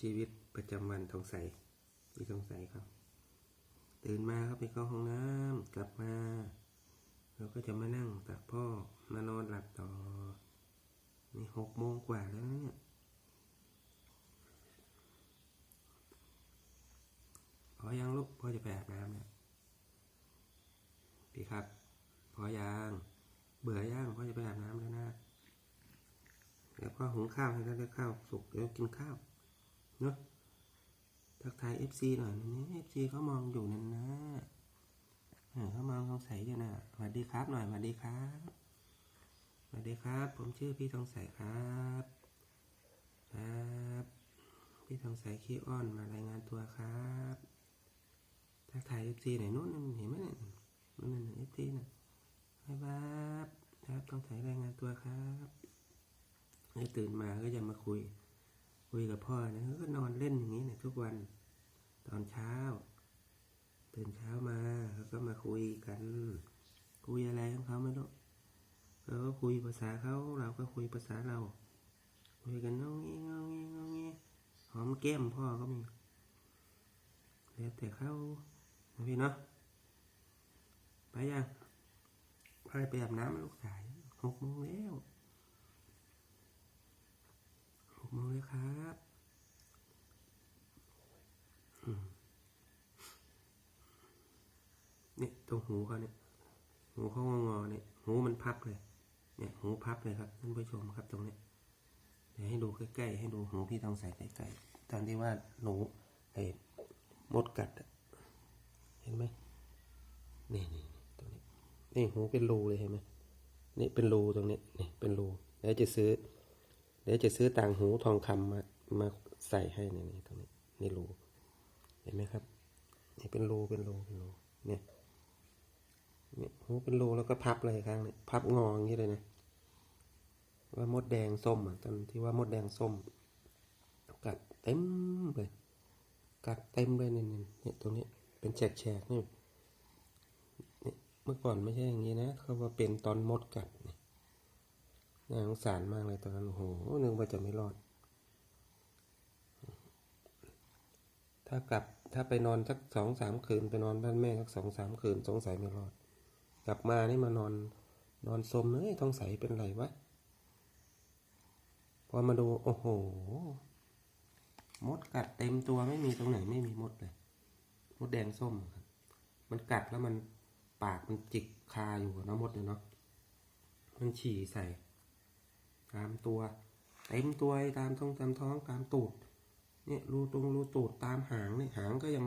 ชีวิตประจำวันทองใสพี่ทองใสครับ ตื่นมาครับไปเข้าห้องน้ำกลับมา เราก็จะมานั่งตักพ่อมานอนหลับต่อนี่หกโมงกว่าแล้วนะเนี่ยพอยังลูกพ่อจะไปอาบน้ำเนี่ยพี่ครับ พอยังเบื่อย่างพ่อจะไปอาบน้ำแล้วนะเดี๋ยวพ่อหุงข้าวให้แล้วได้ข้าวสุกเดี๋ยวกินข้าว เนาะทักทายเอฟซีหน่อยนี่เอฟซีเขามองอยู่นั่นนะเขามองสงสัยอยู่นะสวัสดีครับหน่อยสวัสดีครับสวัสดีครับ ผมชื่อพี่ทองใสครับครับพี่ทองใสขี้อ้อนมารายงานตัวครับทักทายเอฟซีหน่อยนู้นเห็นไหมเนี่ยนู้นนั่นเอฟซีน่ะบ๊ายบายครับต้องถ่ายรายงานตัวครับให้ตื่นมาก็จะมาคุย คุยกับพ่อนะก็นอนเล่นอย่างนี้เนี่ยทุกวันตอนเช้า ตื่นเช้ามาเขาก็มาคุยกัน คุยอะไรของเขาไม่รู้เขาก็คุยภาษาเขาเราก็คุยภาษาเรา คุยกันงงงี้งงงี้งงงี้หอมแก้มพ่อก็มีแล้วแต่เขาพี่เนาะไปยังไปไปอาบน้ำลูกสายหกโมงแล้ว หกโมงแล้วครับเนี่ยตรงหูเขาเนี่ย หูเขางอๆเนี่ย หูมันพับเลย เนี่ย หูพับเลยครับท่านผู้ชมครับตรงนี้เดี๋ยวให้ดูใกล้ๆให้ดูหูพี่ต้องใส่ใกล้ๆตอนที่ว่าหนูไอ้มดกัดเห็นไหมนี่นี่นี่ตรงนี้นี่หูเป็นรูเลยเห็นไหมนี่เป็นรูตรงนี้นี่เป็นรูเดี๋ยวจะซื้อ เดี๋ยวจะซื้อต่างหูทองคำมามาใส่ให้ในนี้ตรงนี้นี่รูเห็นไหมครับนี่เป็นรูเป็นรูเป็นรูเนี่ยเนี่ยหูเป็นรูแล้วก็พับเลยครั้งนี่ยพับงออย่างนี้เลยนะว่ามดแดงส้มอะตอนที่ว่ามดแดงส้มกัดเต็มเลยกัดเต็มเลยเนี่ยเนี่ยเนี่ยตรงนี้เป็นแฉกๆนี่เนี่เมื่อก่อนไม่ใช่อย่างนี้นะเขาว่าเป็นตอนมดกัดเนี่ย น่าสงสารมากเลยตอนนั้นโอ้โหนึกว่าจะไม่รอด ถ้ากลับถ้าไปนอนสักสองสามคืนไปนอนบ้านแม่สักสองสามคืนสงสัยไม่รอด กลับมานี่มานอน นอนสมเอ้ยท้องใสเป็นไรวะพอมาดูโอ้โห มดกัดเต็มตัวไม่มีตรงไหนไม่มีมดเลยมดแดงส้มครับมันกัดแล้วมันปากมันจิกคาอยู่นะมดเนี่ยเนาะมันฉี่ใส่ ตามตัวเต็มตัวไอ้ตามท้องตามท้องตามตูดเนี่ยรูตรงรูตูดตามหางเนี่ยหางก็ยัง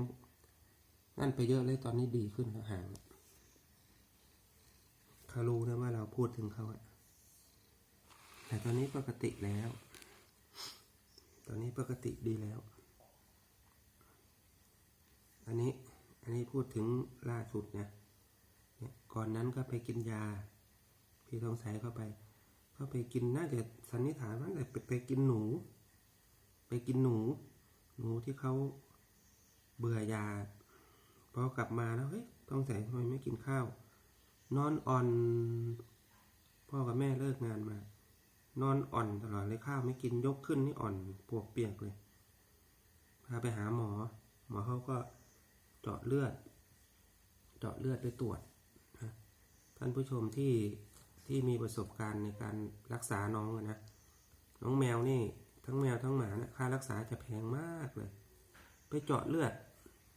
นั่นไปเยอะเลยตอนนี้ดีขึ้นแล้วหางเขารู้นะว่าเราพูดถึงเขาอะแต่ตอนนี้ปกติแล้ว ตอนนี้ปกติดีแล้ว อันนี้ อันนี้พูดถึงล่าสุดนะ เนี่ย ก่อนนั้นก็ไปกินยา พี่ทองใสเข้าไป เข้าไปกินน่าจะสันนิษฐานว่าแต่ไปไปกินหนู ไปกินหนู หนูที่เขาเบื่อยาพอกลับมาแล้วเฮ้ยต้องใส่ทำไมไม่กินข้าว นอนอ่อน พ่อกับแม่เลิกงานมา นอนอ่อนตลอดเลยข้าวไม่กินยกขึ้นนี่อ่อนปวกเปียกเลยพาไปหาหมอ หมอเขาก็เจาะเลือด เจาะเลือดไปตรวจท่านผู้ชมที่ ที่มีประสบการณ์ในการรักษาน้องนะ น้องแมวนี่ ทั้งแมวทั้งหมานะค่ารักษาจะแพงมากเลย ไปเจาะเลือด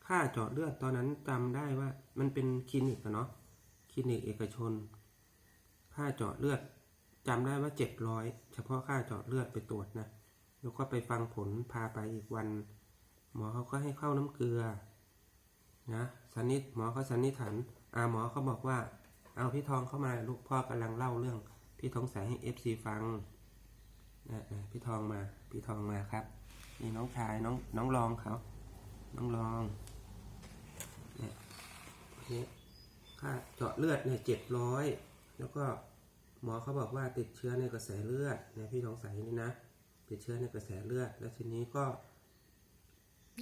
ค่าเจาะเลือดตอนนั้นจำได้ว่ามันเป็นคลินิกอะเนาะ คลินิกเอกชน ค่าเจาะเลือดจำได้ว่าเจ็ดร้อยเฉพาะค่าเจาะเลือดไปตรวจนะ แล้วก็ไปฟังผลพาไปอีกวัน หมอเขาก็ให้เข้าน้ำเกลือนะสันนิษหมอเขาสันนิษฐานอาหมอเขาบอกว่า เอาพี่ทองเข้ามาลูกพ่อกำลังเล่าเรื่อง พี่ทองใสให้เอฟซีฟังนะนะพี่ทองมา พี่ทองมาครับนี่น้องชายน้องน้องรองเขาน้องรองเนี่ยเนี่ยค่าเจาะเลือดเนี่ยเจ็ดร้อยแล้วก็หมอเขาบอกว่าติดเชื้อในกระแสเลือดเนี่ยพี่ทองใสนี่นะติดเชื้อในกระแสเลือด แล้วทีนี้ก็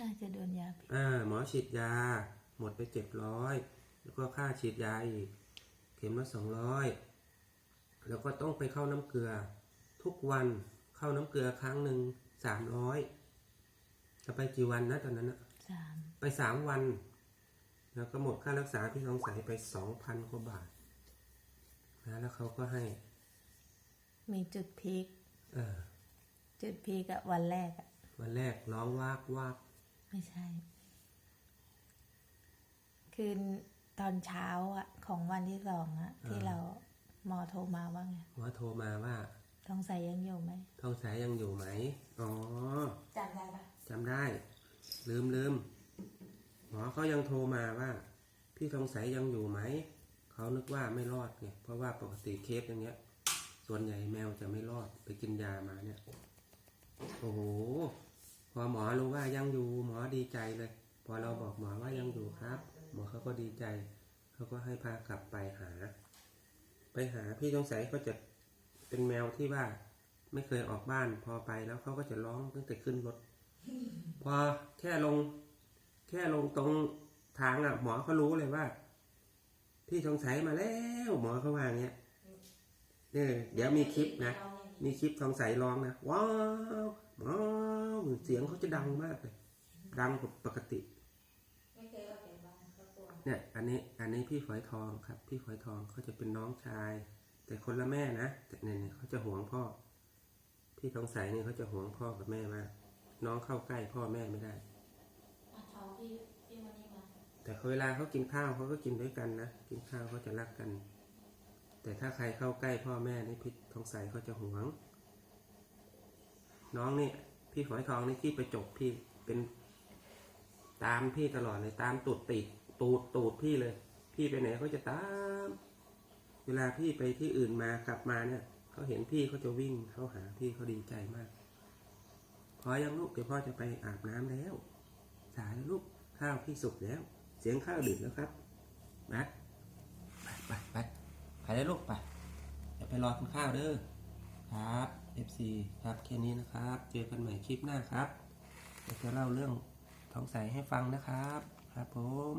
น่าจะโดนยาพิษอ่าหมอฉีดยา หมดไปเจ็ดร้อยแล้วก็ค่าฉีดยาอีก เข็มละสองร้อยแล้วก็ต้องไปเข้าน้ำเกลือ ทุกวันเข้าน้ำเกลือครั้งหนึ่งสามร้อยจะไปกี่วันนะตอนนั้นนะสามไปสามวัน แล้วก็หมดค่ารักษาพี่ทองใสไปสองพันกว่าบาทนะแล้วเขาก็ให้ มีจุดพีคเออจุดพีกอะวันแรกอะวันแรกร้องวากวากไม่ใช่ คืน ตอนเช้าอะของวันที่สองอะที่เราหมอโทรมาว่าไงหมอโทรมาว่าท้องใสยังอยู่ไหมทองใสยังอยู่ไหมอ๋อจำได้ปะจำได้ ลืมลืมหมอเขายังโทรมาว่า พี่ทองใสยังอยู่ไหมเขานึกว่าไม่รอดไงเพราะว่าปกติเคสอย่างเงี้ย ส่วนใหญ่แมวจะไม่รอดไปกินยามาเนี่ย โอ้โหพอหมอรู้ว่ายังอยู่หมอดีใจเลย พอเราบอกหมอว่ายังอยู่ครับ หมอเขาก็ดีใจ เขาก็ให้พากลับไปหา ไปหาพี่ทองใสก็จะเป็นแมวที่ว่าไม่เคยออกบ้านพอไปแล้วเขาก็จะร้องตั้งแต่ขึ้นรถ พอแค่ลง แค่ลงตรงทางอะ หมอเขารู้เลยว่า พี่ทองใสมาแล้วหมอเขาว่างเงี้ยเออเดี๋ยวมีคลิปนะมีคลิปทองใสร้องนะว้าวว้าวเสียงเขาจะดังมากเลยดังกว่าปกติ ไม่เคยออกจากบ้าน เขากลัวเนี่ยอันนี้อันนี้พี่ฝอยทองครับ พี่ฝอยทองเขาจะเป็นน้องชาย แต่คนละแม่นะแต่เนี่ยเนี่ยเขาจะห่วงพ่อ พี่ทองใสเนี่ยเขาจะห่วงพ่อกับแม่มากน้องเข้าใกล้พ่อแม่ไม่ได้เขาที่ที่วันนี้มาแต่เวลาเขากินข้าวเขาก็กินด้วยกันนะกินข้าวเขาจะรักกัน แต่ถ้าใครเข้าใกล้พ่อแม่นี่พี่ทองใสเขาจะห่วง น้องนี่พี่ฝอยทองนี่ที่ไปจบพี่เป็นตามพี่ตลอดเลยตามตูดติด ตูดตูดพี่เลย พี่ไปไหนเขาจะตาม เวลาพี่ไปที่อื่นมากลับมาเนี่ยเขาเห็นพี่เขาจะวิ่งเข้าหาพี่เขาดีใจมาก พอยังลูกเดี๋ยวพ่อจะไปอาบน้ำแล้ว สายลูกข้าวพี่สุกแล้ว เสียงข้าวดึกแล้วครับนะไปไปไปไปเลยลูกไปอย่าไปรอกินข้าวเด้อครับ FC ครับแค่นี้นะครับ เจอกันใหม่คลิปหน้าครับเดี๋ยวจะเล่าเรื่องท้องใสให้ฟังนะครับ ครับผม